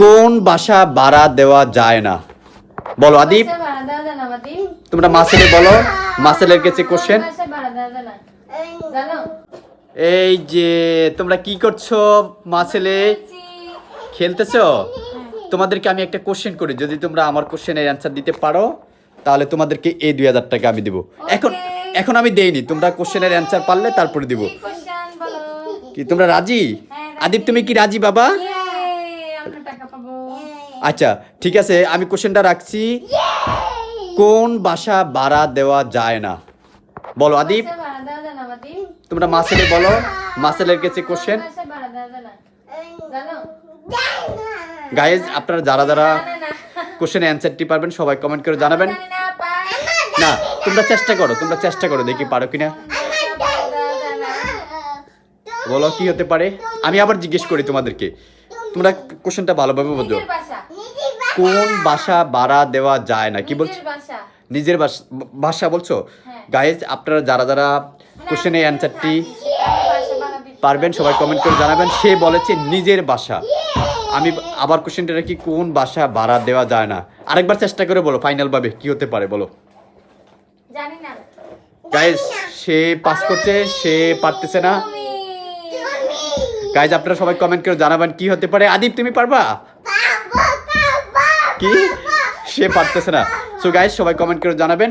কোন বাসা ভাড়া দেওয়া যায় না? বলো আদিপ তোমরা মাসেলে বলো। মাসেলের কাছে কোশ্চেন এই যে তোমরা কি করছ মাসেলে খেলতেছো? তোমাদেরকে আমি একটা কোশ্চেন করি। যদি তোমরা আমার কোশ্চেনের অ্যান্সার দিতে পারো তাহলে তোমাদেরকে এই দুই হাজার টাকা আমি দিব। এখন এখন আমি দেইনি। তোমরা কোশ্চেনের অ্যান্সার পারলে তারপরে দিব। কি তোমরা রাজি? হ্যাঁ, আদিপ তুমি কি রাজি বাবা? আমরা টাকা পাবো। আচ্ছা ঠিক আছে আমি কোশ্চেনটা রাখছি। কোন বাসা ভাড়া দেওয়া যায় না? বলো আদিপ। তোমরা মাসেলে বলো মাসেলের কাছে কোশ্চেন গাইজ আপনারা যারা যারা না না। না কোশ্চেনের অ্যান্সারটি পারবেন সবাই কমেন্ট করে জানাবেন। না তোমরা চেষ্টা করো তোমরা চেষ্টা করো দেখি পারো কিনা। বলো কি হতে পারে? আমি আবার জিজ্ঞেস করি তোমাদেরকে। তোমরা কোশ্চেনটা ভালোভাবে বোঝো। কোন বাসা ভাড়া দেওয়া যায় না? কি বলছো? নিজের বাসা। ভাষা বলছো। গাইজ আপনারা যারা যারা কোশ্চেনের অ্যান্সারটি ভাড়া দিতে পারবেন সবাই কমেন্ট করে জানাবেন। সে বলেছে নিজের বাসা। আমি আবার কোশ্চেনটা রাখি কোন বাসা ভাড়া দেওয়া যায় না? আরেকবার চেষ্টা করে বলো ফাইনাল ভাবে কি হতে পারে বলো। জানি না। গাইজ সে পাস করছে সে পারতেছে না। গাইজ আপনারা সবাই কমেন্ট করে জানাবেন কি হতে পারে। আদিপ তুমি পারবা? কি? সে পারতেছে না। সো গাইজ সবাই কমেন্ট করে জানাবেন।